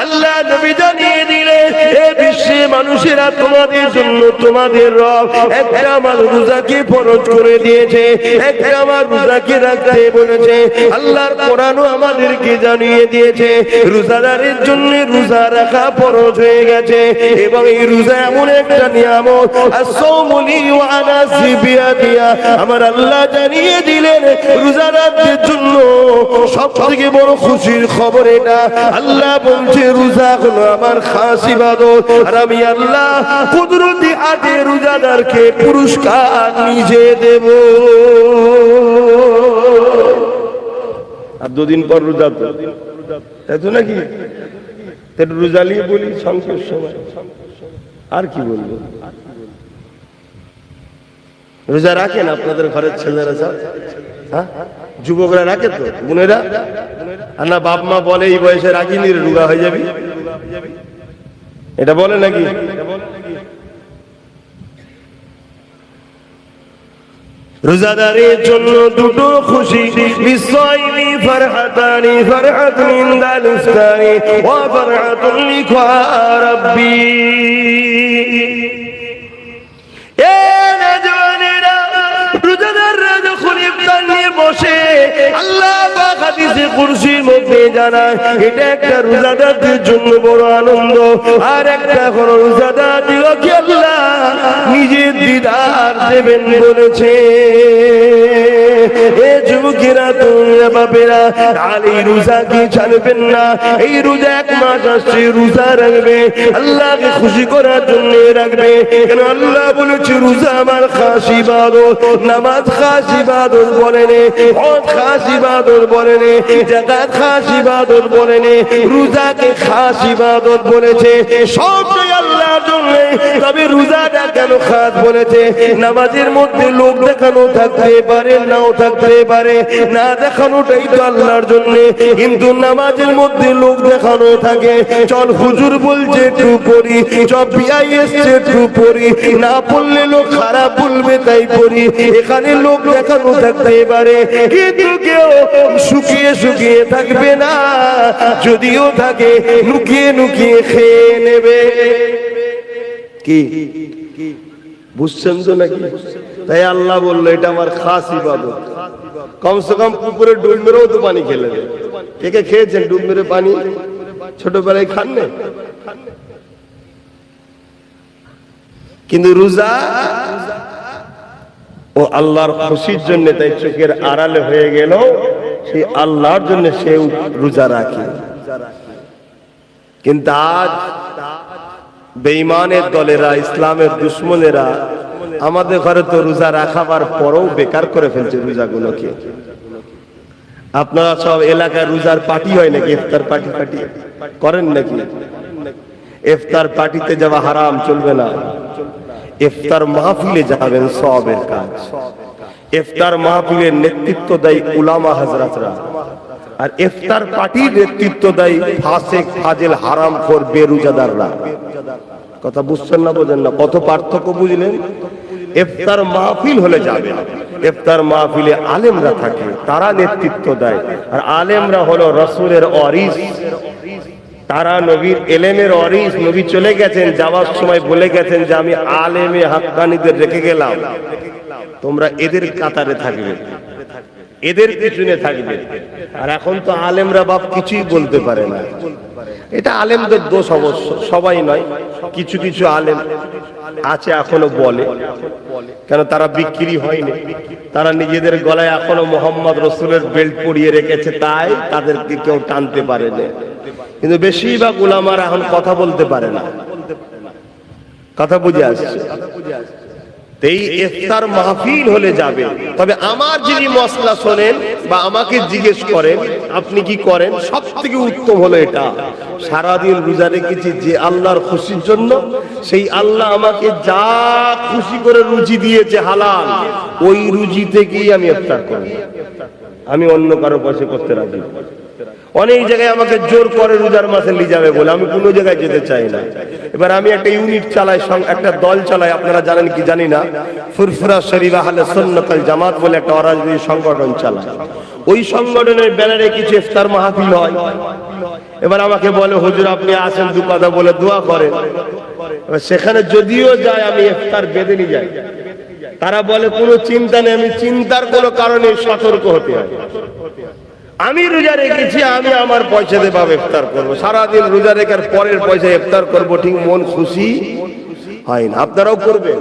আল্লাহ নবী বিশ্বে মানুষেরা তোমাদের জন্য তোমাদের রব একটা আমার রোজাকে ফরজ করে দিয়েছে, একটা আমার রোজাকে রাখতে বলেছে। আল্লাহর কোরআনও আমাদেরকে জানিয়ে দিয়েছে, রোজাদারের জন্য রোজা রাখা ফরজ হয়ে গেছে এবং এই রোজা এমন একটা নিয়ামত আমার আল্লাহ জানিয়ে দিলেন, রোজাদারদের জন্য সব থেকে বড় খুশির খবর এটা। আল্লাহ বলছে, রোজা হলো আমার খাস ইবাদত। আর আমি আল্লাহ কুদরতি হাতে রোজাদারকে পুরস্কার নিজে দেব। আর দুদিন পর রোজা তো। তাই তো নাকি? রোজা নিয়ে বলি সংসদ সময়। আর কি বলব? রোজা রাখেন আপনাদের ঘরের ছেলেরা সব? হ্যাঁ? যুবকরা রাখে তো? বোনেরা? আর না বাপ মা বলে এই বয়সে রাখিনি রোগা হয়ে যাবি? এটা বলে নাকি? রোজাদারের জন্য দুটো খুশি বিশ্বইনি ফরহাতানি, ফরহাত মিন দালিস্তানি, ওয়া ফরহাতুন লিখা রাব্বি। এ নজওয়ানেরা নিয়ে বসে আল্লাহ এটা একটা রোজাদারদের জন্য বড় আনন্দ, আর একটা কোন রোজাদার দিল আল্লাহ নিজের দিদার দেবেন বলেছে। এ যুবকেরা, তোমরা বাপেরা আর এই রোজাকে ছাড়বেন না? এই রোজা এক মাস আসছে, রোজা রাখবে। আল্লাহকে খুশি করার জন্য রাখবে। কেন আল্লাহ বলেছে, রোজা আমার খাস ইবাদত নামাজ খাস ইবাদত বলেন হজ খাস ইবাদত বলেন জাকাত খাস ইবাদত বলেন রোজাকে খাস ইবাদত বলেছে। সবটাই আল্লাহর জন্য। তবে রোজাটা কেন খাস বলেছে? নামাজের মধ্যে লোক দেখানো থাকতে পারে, নাও থাকতে পারে। না দেখানোটাই তো আল্লাহর জন্য। কিন্তু নামাজের মধ্যে লোক দেখানো থাকে। চল হুজুর বলছে, একটু পড়ি। চল বিয়াই এসছে, একটু পড়ি। না পড়লে লোক খারাপ বলবে, তাই পড়ি। এখানে লোক দেখানো থাকতে পারে। কিন্তু কেউ শুকিয়ে শুকিয়ে থাকবে না। যদিও থাকে, লুকিয়ে লুকিয়ে খেয়ে নেবে। কি? বুঝছেন তো নাকি? তাই আল্লাহ বলল, এটা আমার খাস ইবাদত। কমসে কম পুকুরে ডুব মেরেও তো পানি খেলে। কে কে খেয়েছেন? ডুব মেরে পানি? ছোটবেলায় খান না কিন্তু রোজা ও আল্লাহর খুশির জন্য তাই চোখের আড়ালে হয়ে গেল সেই আল্লাহর জন্য সে রোজা রাখে। কিন্তু আজ বেঈমানের দলেরা, ইসলামের দুশ্মনেরা আমাদের ঘরে তো রোজা রাখাবার পরেও বেকার করে ফেলছে রোজাগুলোকে। আপনারা সব এলাকায় রোজার পার্টি হয় নাকি, ইফতার পার্টি? পার্টি করেন নাকি? ইফতার পার্টিতে যাওয়া হারাম, চলবে না। ইফতার মাহফিলে যাবেন সবের কাজ। ইফতার মাহফিলের নেতৃত্ব দেয় উলামা হাজরাতরা আর ইফতার পার্টির নেতৃত্ব দেয় ফাসেক ফাজেল হারাম খোর বেরুজাদাররা। কথা বুঝছেন না বোঝেন না? কত পার্থক্য বুঝলেন? ইফতার মাহফিল হলে যাবে। ইফতার মাহফিলে আলেমরা থাকে, তারা নেতৃত্ব দেয়। আর আলেমরা হলো রসুলের অরিস তারা নবীর এলেমের অরিস নবী চলে গেছেন, যাওয়ার সময় বলে গেছেন যে, আমি আলেমে হাক্কানিদের রেখে গেলাম। তোমরা এদের কাতারে থাকবে। এদের পিছনে থাকবে। আর এখন তো আলেমরা বাপ কিছুই বলতে পারে না। এটা আলেমদের দোষ অবশ্য, সবাই নয়, কিছু কিছু আলেম আছে এখনও বলে। কেন তারা বিক্রি হয়নি? তারা নিজেদের গলায় এখনও মোহাম্মদ রসুলের বেল্ট পরিয়ে রেখেছে, তাই তাদেরকে কেউ টানতে পারে কিন্তু বেশিরভাগ উলামার এখন কথা বলতে পারে না। কথা বুঝে আসছে। এই ইফতার মাহফিল হলে যাবে। তবে আমার যিনি মশলা শোনেন বা আমাকে জিজ্ঞেস করেন, আপনি কি করেন? সব থেকে উত্তম হলো এটা। সারাদিন রোজা রেখেছি যে আল্লাহর খুশির জন্য, সেই আল্লাহ আমাকে যা খুশি করে রুজি দিয়েছে হালাল, ওই রুচি থেকেই আমি ইফতার করব। আমি অন্য কারও পাশে করতে রাজি অনেক জায়গায় আমাকে জোর করে রোজার মাসে নিয়ে যাবে বলে। আমি কোনো জায়গায় যেতে চাই না। এবার আমি একটা ইউনিট চালাই একটা দল চালাই, আপনারা জানেন কি জানি না? ফুরফুরা শরীফ আহলে সুন্নাতাল জামাত বলে একটা অরাজনৈতিক সংগঠন চালায়। ওই সংগঠনের ব্যানারে কিছু ইফতার মাহফিল হয়। এবার আমাকে বলে, হুজুর, আপনি আসেন দু কথা বলে দোয়া করেন। সেখানে যদিও যায়, আমি ইফতার বেঁধে নিয়ে যাই। তারা বলে, কোনো চিন্তা নেই, আমি চিন্তার কোনো কারণে সতর্ক হতে হয় আমি রোজা রেখেছি, আমি আমার পয়সা দিয়ে পাবো ইফতার করব। সারাদিন রোজা রেখার পরের পয়সা ইফতার করব, ঠিক মন খুশি? হয় না। আপনারাও করবেন।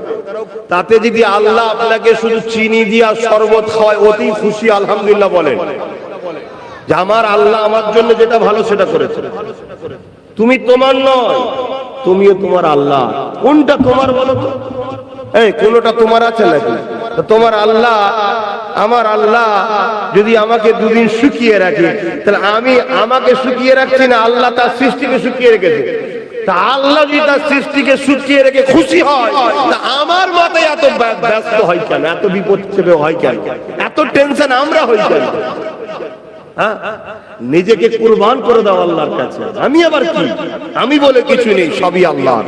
তাতে যদি আল্লাহ আপনাকে শুধু চিনি দিয়া শরবত খাওয়ায়, অতি খুশি, আলহামদুলিল্লাহ বলেন। যে আমার আল্লাহ আমার জন্য যেটা ভালো সেটা করেছে। তুমি তোমার নয়, তুমিও তোমার আল্লাহ। কোনটা তোমার বলো তো? এই কোনটা তোমার আছে নাকি? তোমার আল্লাহ, আমার আল্লাহ যদি আমাকে দুদিন শুকিয়ে রাখে, তাহলে আমি আমাকে শুকিয়ে রাখছি না, আল্লাহ তার সৃষ্টিকে শুকিয়ে রেখেছে। তা আল্লাহ যদি তার সৃষ্টিকে শুকিয়ে রেখে খুশি হয়, তা আমার মাথায় এত ব্য- ব্যস্ত হয় কেন? এত বিপদ হয় কেন? এত টেনশন আমরা হই কেন? হ্যাঁ? নিজেকে কুরবান করে দাও আল্লাহর কাছে। আমি আবার কি? আমি বলে কিছু নেই, সবই আল্লাহর।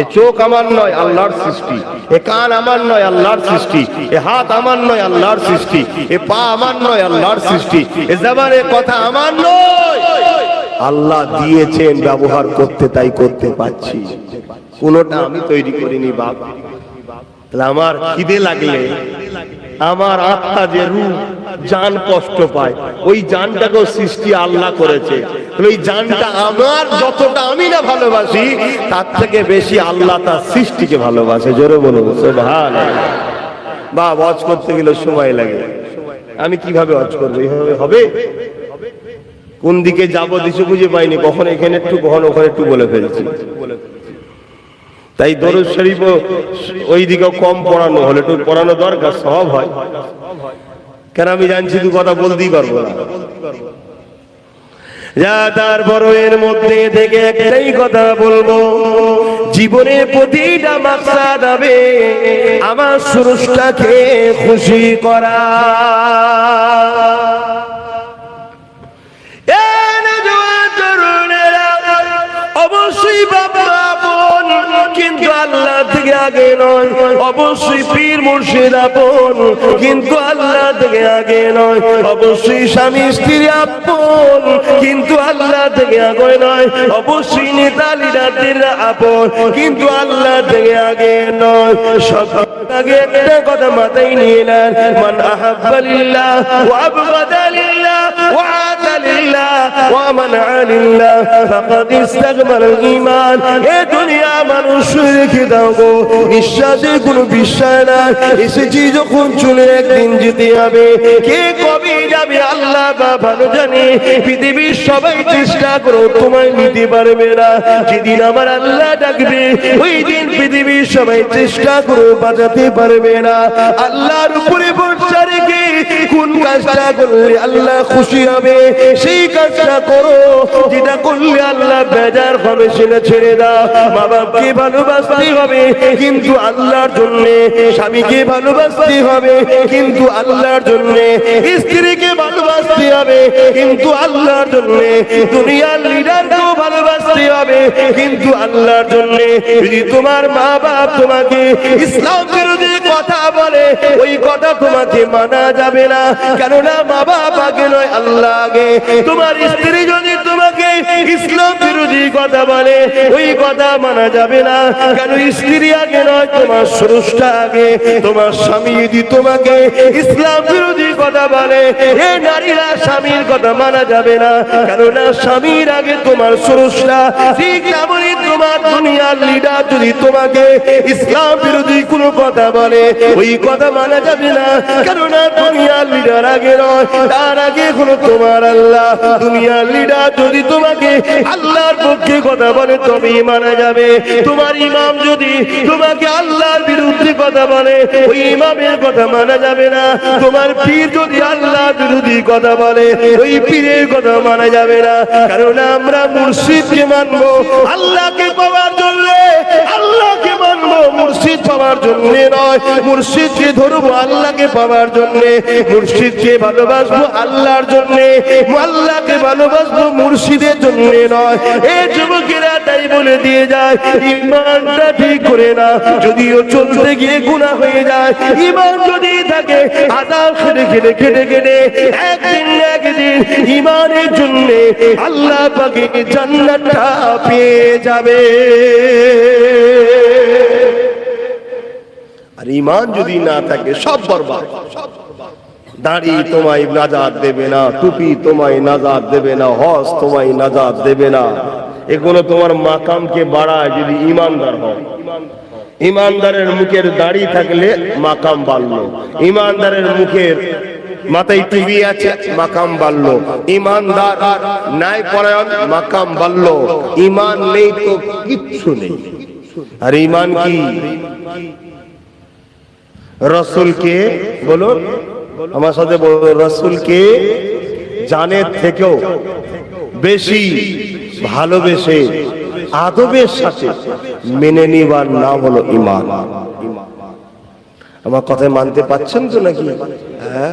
এ চোখ আমার নয়, আল্লাহর সৃষ্টি। এ কান আমার নয়, আল্লাহর সৃষ্টি। এ হাত আমার নয়, আল্লাহর সৃষ্টি। এ পা আমার নয়, আল্লাহর সৃষ্টি। এ জবানের কথা আমার নয়। আল্লাহ দিয়েছেন, ব্যবহার করতে, তাই করতে পাচ্ছি কোনটা আমি তৈরি করিনি, বাপ। তাহলে আমার খিদে লাগলে, আমার আত্মা যে রূপ জান কষ্ট পায়। ওই জানটাকেও সৃষ্টি আল্লাহ করেছে। ওই জানটা আমার, যতটা আমি না ভালোবাসি, তার থেকে বেশি আল্লাহ তার সৃষ্টিকে ভালোবাসে। জোরে বলুন ভালো বা, ওয়াজ করতে গেলে সময় লাগে। আমি কীভাবে ওয়াজ করব? এইভাবে হবে? কোন দিকে যাব, দিশে খুঁজে পাইনি। কখন এখানে একটু, কখন ওখানে একটু বলে ফেলছি। তাই দরুদ শরীফ ওই দিকেও কম পড়ানো হলে একটু পড়ানো দরকার, সব হয়। কেন আমি জানছি দু কথা বলতেই পারব না? যা তারপর এর মধ্যে থেকে একটাই কথা বলব, জীবনে প্রতিটা মাকসাদ দাবে আমার সুরুষটাকে খুশি করা। অবশ্যই বাবা কিন্তু আল্লাহ থেকে আগে নয়। অবশ্যই পীর মুর্শিদ আপন, কিন্তু আল্লাহ থেকে আগে নয়। অবশ্যই স্বামী স্ত্রী আপন, কিন্তু আল্লাহ থেকে আগে নয়। অবশ্যই নেতা আপন, কিন্তু আল্লাহ থেকে আগে নয়। সব আগে একটা কথা মাথায় নিয়ে মান আহাব্বা লিল্লাহ, ওয়া আবগাদা লিল্লাহ, ওয়া আতা লিল্লাহ, ওয়া মানআ লিল্লাহ, ফাকাদ ইস্তাগমাল ঈমান। এ দুনিয়া মানুষ রেখে দাও গো। বিশ্বাসে কোনো বিশ্বাস নাই। এসেছি যখন চলে একদিন যেতে হবে। কে কবে যাবে আল্লাহ বা ভালো জানে। পৃথিবীর সবাই চেষ্টা করো, তোমায় নিতে পারবে না। যেদিন আমার আল্লাহ ডাকবে, ওই দিন পৃথিবীর সবাই চেষ্টা করো, বাঁচাতে পারবে না। আল্লাহর উপরে ভরসা কোন কাজটা করলে আল্লাহ খুশি হবে? সেই কাজটা করো। যেটা করলে আল্লাহ বেজার হবে সেটা ছেড়ে দাও। মা বাপকে ভালোবাসতে হবে, কিন্তু আল্লাহর জন্য। স্বামীকে ভালোবাসতে হবে, কিন্তু আল্লাহর জন্য। স্ত্রীকে ভালোবাসতে হবে, কিন্তু আল্লাহর জন্য। দুনিয়ার লিডারকেও ভালোবাসতে হবে, কিন্তু আল্লাহর জন্য। যদি তোমার মা বাপ তোমাকে ইসলাম বিরোধী কথা মানা যাবে না। কেননা মা বাবাকে নয় আল্লাহ আগে তোমার স্ত্রী ইসলাম বিরোধী কথা বলে, ওই কথা মানা যাবে না। কেন স্ত্রী আগে নয়, তোমার স্রষ্টা আগে, তোমার স্বামী যদি তোমাকে ইসলাম বিরোধী কথা বলে, এ নারীরা স্বামীর কথা মানা যাবে না। কেননা স্বামীর আগে তোমার স্রষ্টা, ঠিক তেমনই তোমার দুনিয়ার লিডার যদি তোমাকে ইসলাম বিরোধী কোনো কথা বলে, ওই কথা মানা যাবে না। কেননা দুনিয়ার লিডার আগে নয়, তার আগে হলো তোমার আল্লাহ। দুনিয়ার লিডার যদি তোমাকে আল্লাহর পক্ষে কথা বলে তবেই মানা যাবে। তোমার ইমাম যদি তোমাকে আল্লাহর বিরুদ্ধে কথা বলে, ওই ইমামের কথা মানা যাবে না। তোমার পীর যদি আল্লাহর বিরোধী কথা বলে, ওই পীরের কথা মানা যাবে না। কারণ আমরা মুর্শিদকে মানবো আল্লাহকে পাওয়ার জন্য। আল্লাহকে মানবো মুর্শিদ পাওয়ার জন্য নয়। মুর্শিদকে ধরবো আল্লাহকে পাওয়ার জন্য। মুর্শিদকে ভালোবাসবো আল্লাহর জন্য। আল্লাহকে ভালোবাসবো মুর্শিদের জন্য। নয়। এই যুবকেরা তাই বলে দিয়ে যায়, ইমানটা ঠিক করে না, যদিও চলতে গিয়ে গুণা হয়ে যায়। ইমান যদি থাকে আদাব খেটে খেটে খেটে খেটে, একদিন একদিন ইমানের জন্য আল্লাহ পাকে জান্নাতটা পেয়ে যাবে। আর ইমান যদি না থাকে, সব বরবাদ। দাড়ি তোমায় নাজাদ দেবে না, টুপি তোমায় নাজাদ দেবে না হজ তোমায় নাজাদ দেবে না। এগুলো তোমার মাকামকে বাড়ায় যদি ইমানদার হয় ইমানদারের মুখের দাড়ি থাকলে মাকাম বাড়লো। ইমানদারের মুখের মাথায় টিভি আছে, মাকাম বাড়লো। ইমানদার নাই পরায়ণ, মাকাম বাড়লো। ইমান নেই তো কিচ্ছু নেই। আর ইমান কি? রসুলকে বলুন আমার সাথে রসুলকে জানের থেকেও বেশি ভালোবেসে আদবের সাথে মেনে নিবার নাম হলো ইমান আমার কথায় মানতে পাচ্ছেন তো নাকি? হ্যাঁ।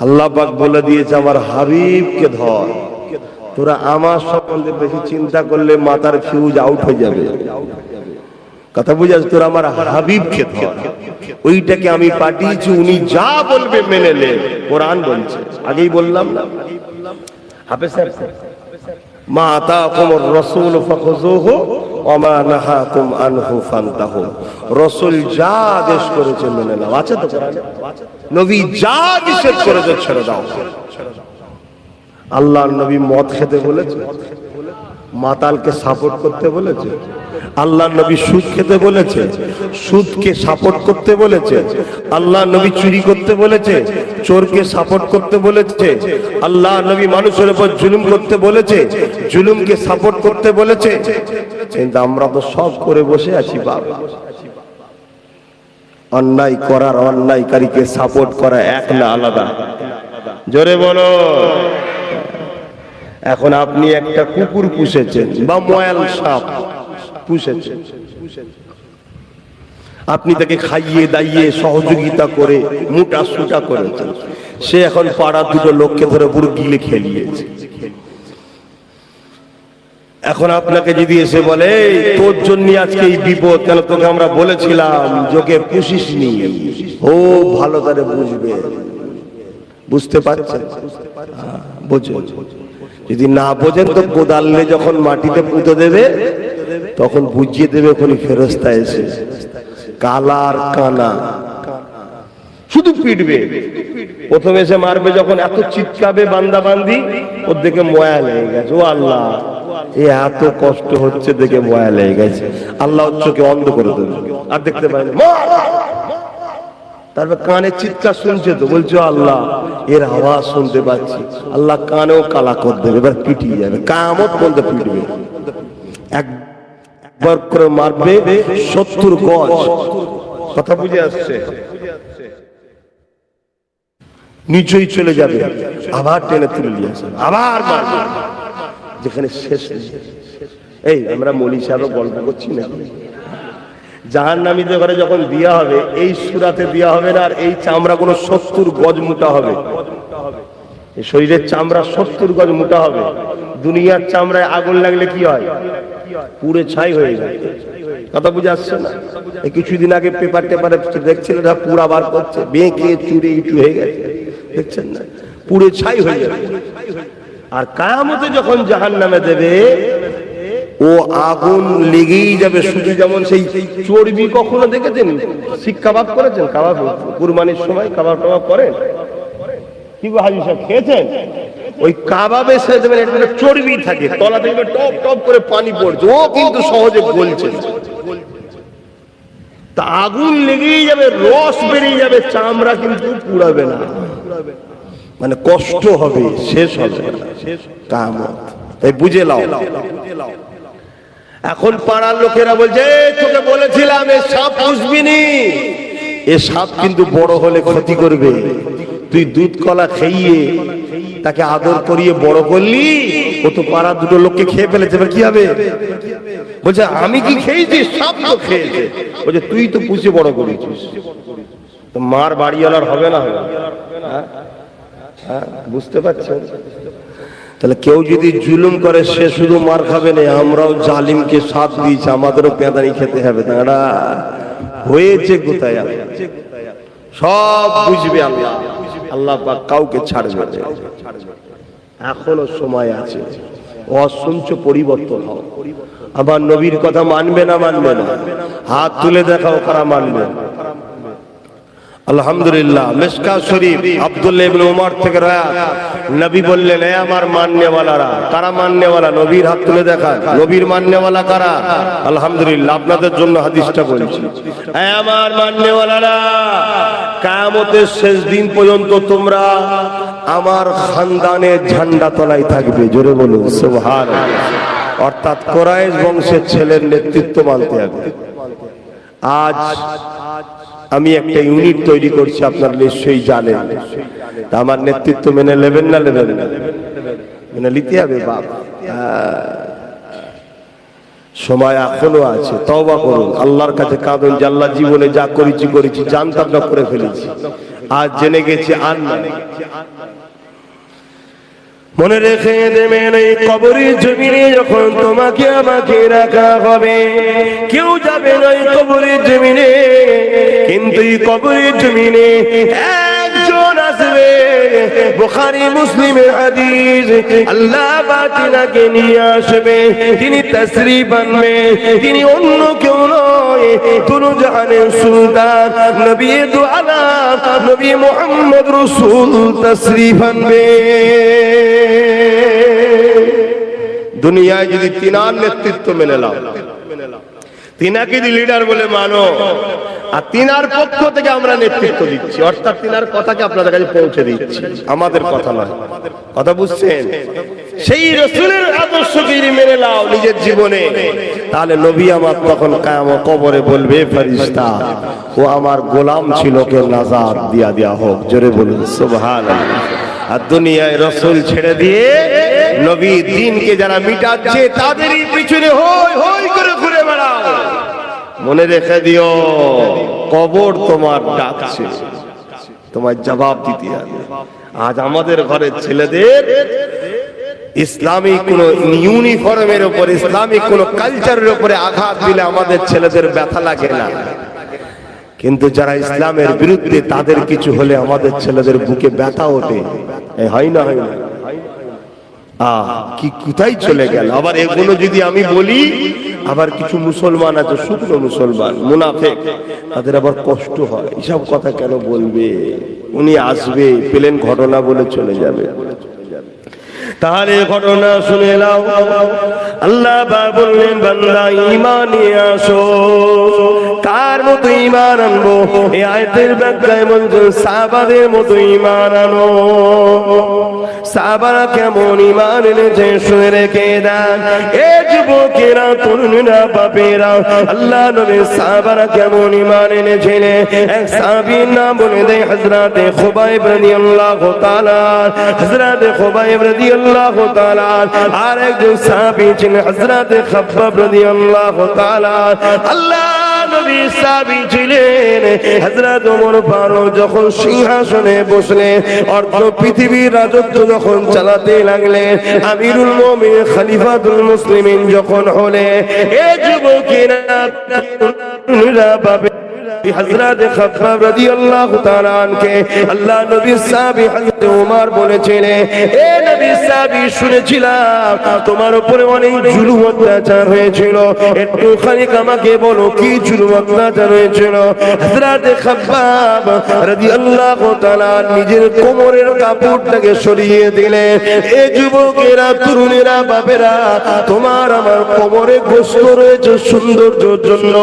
আল্লাহ পাক বলে দিয়েছে আমার হাবিবকে ধর। তোরা আমার সম্বন্ধে বেশি চিন্তা করলে মাথার ফিউজ আউট হয়ে যাবে। কথা বুঝাস তোর আমার হাবিবকে ধর ওইটাকে আমি পাঠিয়েছি, উনি যা বলবে মেনে নে, কোরআন বলছে। আগেই বললাম না। হাফেজ সাহেব, মা আতাকুম রাসূল ফাখুযুহু ওয়া মা নাহাকুম আনহু ফান্তাহু। রাসূল যা আদেশ করেছে মেনে নাও। আছে তো নবী যা নিষেধ করেছে ছেড়ে দাও। আল্লাহর নবী মদ খেতে বলেছে? মাতালকে সাপোর্ট করতে বলেছে? আল্লাহ নবী সুদ খেতে বলেছে, সুদকে সাপোর্ট করতে বলেছে, আল্লাহ নবী চুরি করতে বলেছে, চোরকে সাপোর্ট করতে বলেছে, আল্লাহ নবী মানুষের উপর জুলুম করতে বলেছে, জুলুমকে সাপোর্ট করতে বলেছে। কিন্তু আমরা তো সব করে বসে আছি বাবা অন্যায় করার অন্যায়কারীকে সাপোর্ট করা এক না আলাদা। জোরে বলো। এখন আপনি একটা কুকুর পুষেছেন বা ময়াল সাপ। পুষেছেন আপনি তাকে খাইয়ে দাইয়ে সহযোগিতা করে মোটা সুটা করেছেন। সে এখন পাড়া দুটো লোককে ধরে পুরো গিলে খেলিয়েছে। এখন আপনাকে যদি এসে বলে তোর জন্য আজকে এই বিপদ কেন তোকে আমরা বলেছিলাম যোগে পুষিস নি? ও ভালো করে বুঝবে। বুঝতে পারছেন? হ্যাঁ, বোঝে। যদি না বোঝেন তো কোদালে যখন মাটিতে পুঁতে দেবে তখন বুঝিয়ে দেবে ওখানে ফেরস্তা এসে। কালার কানা। শুধু পিটবে। প্রথমে এসে মারবে যখন এত চিৎকাবে বান্দা বান্দি ওর দেখে ময়া লেগে গেছে। ও আল্লাহ, এ এত কষ্ট হচ্ছে দেখে ময়া লেগে গেছে। আল্লাহ চোখে অন্ধ করে দেবে। আর দেখতে পায় তারপর কানে চিৎকার শুনছে তো, বলছো আল্লাহ, এর আওয়াজ শুনতে পাচ্ছি। আল্লাহ কানেও কালা করে দেবে, এবার পিটিয়ে যাবে। কামত বলতে পিটবে। একবার করে মারবে গজ। কথা বুঝে আসছে? নিচই চলে যাবে। আবার টেনে তুলে নিয়ে আসবে। আবার যেখানে শেষ এই, আমরা মলি সাহেব গল্প করছি না জাহান নামীদের ঘরে যখন দিয়া হবে, এই সুরাতে দেওয়া হবে না, আর এই চামড়া কোনো সত্তর গজ মোটা হবে। শরীরের চামড়া সত্তর গজ মোটা হবে। দুনিয়ার চামড়ায় আগুন লাগলে কি হয়? পুরে ছাই হয়ে যায় কথা বুঝে আসছে না? কিছুদিন আগে পেপার টেপারে দেখছিলেন পুরা বার করছে। বেঁকে চুরে ইটু হয়ে গেছে। দেখছেন না? পুরে ছাই হয়ে যাবে আর কায়ামতে যখন জাহান নামে দেবে, ও আগুন লেগেই যাবে। শুধু যেমন সেই চর্বি কখনো দেখেছেন? শিক কাবাব করেছেন? কাবাব কুরবানির সময় কাবাব টাবাব করেন? কি হাজি সাহেব খেয়েছেন? ওই কাবাবে সে দেবেন একটা চর্বি থাকে, তলা থেকে টপ টপ করে পানি পড়ছে, ও কিন্তু সহজে গলছে তা আগুন লেগেই যাবে, রস বেরিয়ে যাবে, চামড়া কিন্তু পুড়াবে না। মানে কষ্ট হবে, শেষ হবে কামত। তাই বুঝে লাও এখন পাড়ার লোকেরা বলছে তোকে বলেছিলাম, এ সাপ পুষবি নি এ সাপ কিন্তু বড় হলে ক্ষতি করবে। তুই দুধ কলা খেয়ে তাকে আদর করিয়ে বড় করলি, ও তো পাড়া দুটো লোককে খেয়ে ফেলেছে কি হবে? বলছে, আমি কি খেয়েছি? সব তো খেয়েছে। বলছে, তুই তো পুষে বড় করেছিস। মার বাড়িওয়ালার হবে না? হবে হ্যাঁ? হ্যাঁ? বুঝতে পারছেন? তাহলে কেউ যদি জুলুম করে, সে শুধু মার খাবে না, আমরাও জালিমকে সাথ দিয়েছি, আমাদেরও পেঁদানি খেতে হবে। তারা হয়েছে কোথায়? সব বুঝবে আল্লাহ। আল্লাহ পাক কাউকে ছাড়বে না। এখনও সময় আছে। অসঞ্চ পরিবর্তন হও আমার নবীর কথা মানবে না মানবে না। হাত তুলে দেখাও কারা মানবে আলহামদুলিল্লাহ মিসকা শরীফ আব্দুল্লাহ ইবনে উমর থেকে রায়াত। নবী বললেন, এ আমার মান্যওয়ালারা, কারা মান্যওয়ালা? নবীর হাত তুলে দেখান। নবীর মান্যওয়ালা কারা? আলহামদুলিল্লাহ, আপনাদের জন্য হাদিসটা বলছি। এ আমার মান্যওয়ালারা, কিয়ামতের শেষ দিন পর্যন্ত তোমরা আমার খানদানের ঝান্ডা তলায় থাকবে। জোরে বলুন, সুবহানাল্লাহ। অর্থাৎ কোরাইশ বংশের ছেলের নেতৃত্ব মানতে হবে। আজ আমি একটা ইউনিট তৈরি করছি, আপনার নিশ্চয়ই জানেন। আমার নেতৃত্ব মেনে নেবেন না নেবেন? না মেনে নিতে হবে, বাপ। সময় এখনও আছে, তওবা করুন। আল্লাহর কাছে কাঁদুন আল্লাহ জীবনে যা করেছি করেছি, জানতাম না, করে ফেলেছি। আজ জেনে গেছি আর না মনে রেখে দেবেন এই কবরের জমিনে যখন তোমাকে আমাকে রাখা হবে। কেউ যাবে না এই কবরের জমিনে, কিন্তু এই কবরের জমিনে একজন আসবে। বুখারী, মুসলিমের হাদিস, আল্লাহ বাতিনাকে নিয়ে আসবে। তিনি তসরি আনবে তিনি অন্য কেউ নয় তুনু জাহানের সুলতান। নবী দু আলাম নবী মোহাম্মদ রসুল তশরিফ আনবে দুনিয়ায় যদি তিনার নেতৃত্ব মেনে নাও। তিনাকে যদি লিডার বলে মানো, আর তিনার পক্ষ থেকে আমরা নেতৃত্ব দিচ্ছি, অর্থাৎ তিনার কথাকে আপনাদের কাছে পৌঁছে দিচ্ছি। আমাদের কথা নয়। কথা বুঝছেন? সেই রসুলের আদর্শ যদি মেনে নাও নিজের জীবনে, তাহলে নবী আমার তখন কায়াম কবরে বলবে ফেরিস্তা ও আমার গোলাম ছিল কে নাজাদ দিয়া দেয়া হোক। জোরে বলুন সুবহান আর দুনিয়ায় রসুল ছেড়ে দিয়ে নবী দিনকে যারা মিটাচ্ছে তাদেরই পিছনে হই হই করে ঘুরে বেড়াও। মনে রেখে দিও, কবর তোমার ডাকছে। তোমার জবাব দিতে হবে। আজ আমাদের ঘরের ছেলেদের ইসলামিক কোন ইউনিফর্মের উপর ইসলামিক কোন কালচারের উপরে আঘাত দিলে আমাদের ছেলেদের ব্যথা লাগে না। কিন্তু যারা ইসলামের বিরুদ্ধে তাদের কিছু হলে আমাদের ছেলেদের বুকে ব্যথা ওঠে। হয় না হয় না? আহ, কি কোথায় চলে গেল? আবার এগুলো যদি আমি বলি, আবার কিছু মুসলমান আছে, শুকনো মুসলমান, মুনাফেক, তাদের আবার কষ্ট হয়। এসব কথা কেন বলবে? উনি আসবে, পেলেন ঘটনা বলে চলে যাবে। তাহলে ঘটনা শুনে নাও। আল্লাহ বললেন, বান্দা নিয়ে আসো। কার মতো ঈমান আনব? এই আয়াতের ব্যাখ্যায় বলছেন, সাহাবাদের মতো ঈমান আনো। সাহাবারা কেমন ঈমান এনেছে শুনে রেখে দেন। এ যুবকেরা, তরুণীরা, বাপেরা, আল্লাহ নবী সাহাবারা কেমন ঈমান এনেছিলেন এক সাহাবীর নাম বলে দেয়, হযরতে খুবাইব রাদিয়াল্লাহু তাআলা। হযরতে খুবাইব রাদিয়াল্লাহু তাআলা আর একজন সাহাবী ছিলেন হযরতে খাব্বাব রাদিয়াল্লাহু তাআলা আল্লাহ নবী সাহাবী যখন সিংহাসনে বসলেন, অর্ধ পৃথিবীর রাজত্ব যখন চালাতে লাগলেন, আমিরুল মুমিন খলিফাতুল মুসলিমিন যখন হলে এ যুবকেরা হযরত খাব্বাব রাদিয়াল্লাহু তাআলা আনকে আল্লাহ নবী সাহাবী হযরত ওমর বলেছিলেন এ নবী সাহাবী, শুনেছিলাম, তোমার উপরে অনেক জুলুম অত্যাচার হয়েছিল। একটু খানিক আমাকে বলো, কি জুলুম অত্যাচার হয়েছিল? হযরত খাব্বাব রাদিয়াল্লাহু তাআলা নিজের কোমরের কাপড়টাকে সরিয়ে দিলেন, এ যুবকেরা, তরুণেরা বাবেরা তোমার আমার কোমরে গোস্ত রয়েছে সৌন্দর্যের জন্য।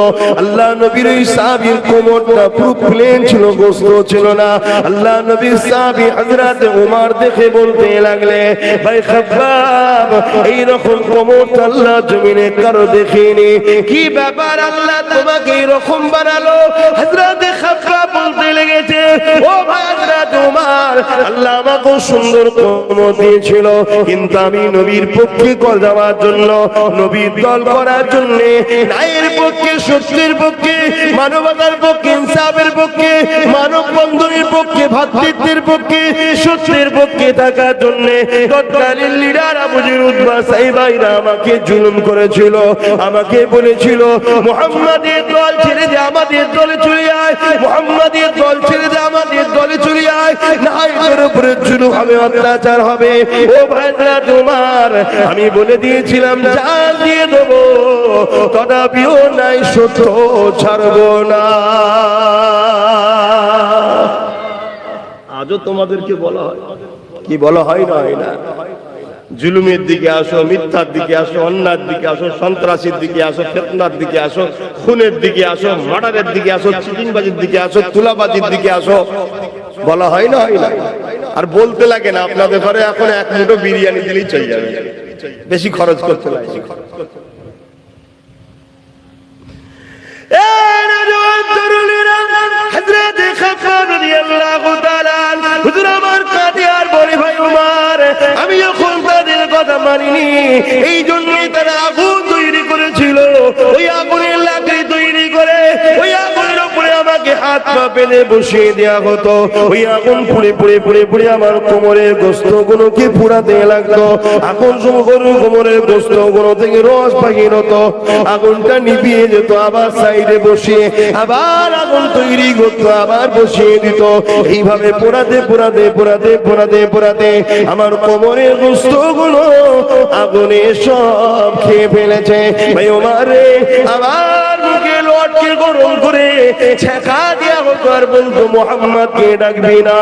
আল্লাহ নবীর সাহাবীর কোমরটা পুরো প্লেন ছিল, গোস্ত ছিল না। আল্লাহ নবীর সাহাবী হযরত উমর দেখে বলতে লাগলে, ভাই এই রকম কোমরটা আল্লাহ জমিনে কারও দেখিনি। কি ব্যাপার আল্লাহ তোমাকে বানালো? হযরত বলতে লেগেছে, ও ভাইরা তোমার আল্লাহ আমাকে সুন্দর কর্ম দিয়েছিল, কিন্তু আমি নবীর পক্ষে কল দেওয়ার জন্য, নবীর দল করার জন্য ন্যায়ের পক্ষে, সত্যের পক্ষে মানবতার পক্ষে ইনসাফের পক্ষে, মানব বন্ধনের পক্ষে, ভাতৃত্বের পক্ষে, সত্যের পক্ষে থাকার জন্য তৎকালীন লিডার আবুজির উদ্বা সাইবাইরা আমাকে জুলুম করেছিল, আমাকে বলেছিল, মোহাম্মদের দল ছেড়ে দে, আমাদের দলে চলে আয়, মোহাম্মদের দল ছেড়ে দে, আমাদের দলে চলে আয় না তোর উপরে জুলুম হবে, অত্যাচার হবে। ও ভাইরা তোমার, আমি বলে দিয়েছিলাম জান দিয়ে দেবো, তথাপিও নাই সত্য, ছাড়বো না। আজও তোমাদেরকে বলা হয়। কি বলা হয় না হয় না। জুলুমের দিকে আসো মিথ্যার দিকে আসো অন্যার দিকে আসো সন্ত্রাসীর দিকে আসো ফেতনার দিকে আসো খুনের দিকে আসো মার্ডারের দিকে আসো চিটিংবাজির দিকে আসো তুলাবাজির দিকে আসো। বলা হয় না হয় না। আর বলতে লাগে না আপনাদের ঘরে এখন এক মুঠো বিরিয়ানি দিলেই চলে যাবে। বেশি খরচ করতে লাগে নওজোয়ান তরুণীরা, আমার কাদিয়ার বড় ভাই উমার, আমি যখন তাদের কথা মানিনি এই জন্যই তারা আগুন তৈরি করেছিল। ওই আগুনের হাত পা পেলে বসিয়ে দেওয়া হতো। ওই আগুন পুড়ে পুড়ে পুড়ে পুড়ে আমার কোমরের গোস্ত গুলোকে পুরাতে লাগতো। আগুন সমগরু কোমরের গোস্তগুলো থেকে রস পাখির হতো আগুনটা নিভিয়ে যেত আবার সাইডে বসিয়ে, আবার আগুন তৈরি করতো, আবার বসিয়ে দিত। এইভাবে পোড়াতে পোড়াতে পোড়াতে পোড়াতে পোড়াতে আমার কোমরের গোস্তগুলো আগুনে সব খেয়ে ফেলেছে। ভাই ওমার আবার মুখে লটকে গরম করে ছেঁকা ডাকবি না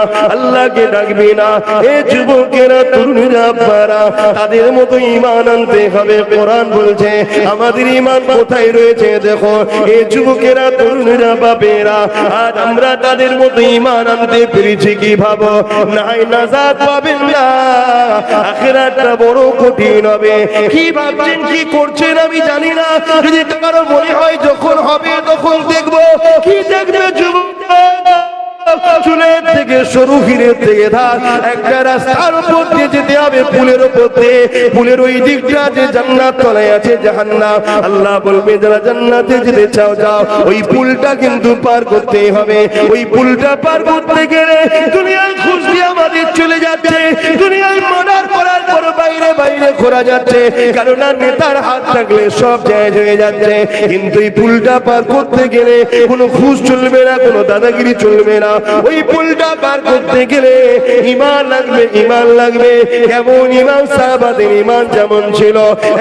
ডাকবি না। এ যুবকেরা, তরুণীরা তাদের মতো ইমান আনতে হবে। কোরআন বলছে, আমাদের ইমান কোথায় রয়েছে দেখো। এ যুবকেরা, তরুণীরা, বাপেরা আমরা তাদের মতো ইমান আনতে পেরেছি কি ভাবো নাই নাজাত পাবেন না। বড় কঠিন হবে। কি ভাবছেন, কি করছেন আমি জানি না। যদি কারও মনে হয় যখন হবে তখন দেখব কি দেখবে যুবক। চুলের থেকে সরু হিরের থেকে ধার, একটা রাস্তার উপর দিয়ে যেতে হবে উপর দিয়ে। ওই দিকটা যে জান্নাত তলায় আছে আল্লাহ বলবে, যারা জান্নাতে যেতে চাও, যাও। ওই কিন্তু পার করতে হবে। ওই পার করতে গেলে আমাদের চলে যাচ্ছে। করার পর বাইরে বাইরে ঘোরা যাচ্ছে। কারণ আর নেতার হাত থাকলে সব জায়গায় হয়ে যাচ্ছে। কিন্তু এই পুলটা পার করতে গেলে কোনো খুশ চলবে না, কোনো দাদাগিরি চলবে না। ওই পুলটা পার করতে গেলে ইমান লাগবে ইমান লাগবে। কেমন ইমান সাহাবাদের ইমান যেমন ছিল।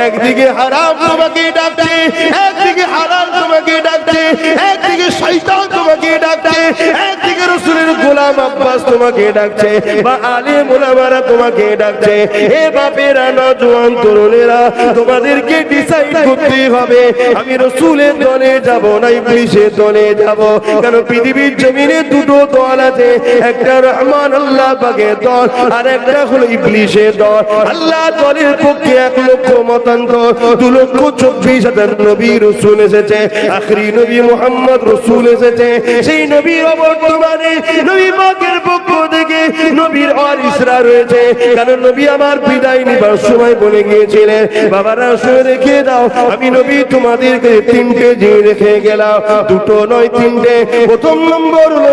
একদিকে হারাম তোমাকে ডাকছে, একদিকে হারাম তোমাকে ডাকছে, একদিকে শয়তান তোমাকে ডাকছে, একদিকে রসুলের গোলাম আব্বাস তোমাকে ডাকছে, বা তোমাকে ডাকছে। হে বাপেরা তরুণেরা, তোমাদেরকে ডিসাইড করতে হবে। আমি রসুলের দলে যাব না ইবলিশের দলে যাব। কেন? পৃথিবীর জমিনে দুটো একটা রহমান আল্লাহ দল, আর একটা হলো দল। আল্লাহ দলের পক্ষে এক লক্ষ দু লক্ষ চব্বিশ হাজার নবী রসুল এসেছে, আখরি নবী মোহাম্মদ রসুল এসেছে। সেই নবীর অবর্তমানে নবী পক্ষ থেকে নবীর অরিসরা রয়েছে। কারণ নবী আমার বিদায় নিবার সময় বলে গিয়েছিলেন, বাবারা শুয়ে রেখে দাও, আমি নবী তোমাদেরকে তিনটে যে রেখে গেলাম। দুটো নয়, তিনটে। প্রথম নম্বর হলো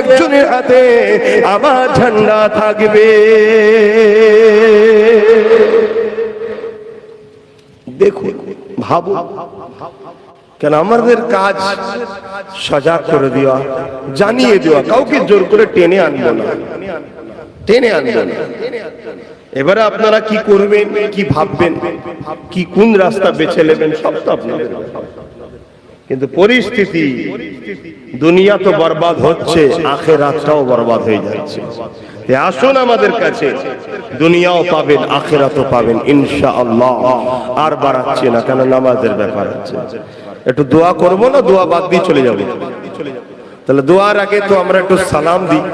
একজনের হাতে আমার ঝান্ডা থাকবে। দেখুন ভাবো কেন আমাদের কাজ সজাগ করে দেওয়া, জানিয়ে দেওয়া, কাউকে জোর করে টেনে আনব না। টেনে আনব না। এবারে আপনারা কি করবেন, কি ভাববেন, কি কোন রাস্তা বেছে নেবেন, সব তো আপনাদের। কিন্তু পরিস্থিতি দুনিয়া তো বরবাদ হচ্ছে, আখেরাতটাও বরবাদ হয়ে যাচ্ছে। এ আসুন আমাদের কাছে, দুনিয়াও পাবেন, আখেরাতও পাবেন ইনশা আল্লাহ আর বাড়াচ্ছে না, কেন নামাজের ব্যাপার আছে একটু দোয়া করব না, দোয়া বাদ দিয়ে চলে যাব? তাহলে দোয়ার আগে তো আমরা একটু সালাম দিই।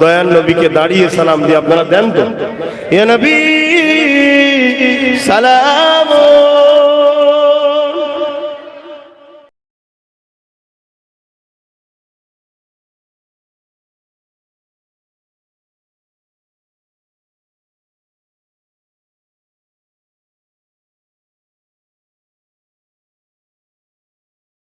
দয়াল নবীকে দাঁড়িয়ে সালাম দিই আপনারা দেন তো। ইয়া নবী, সালাম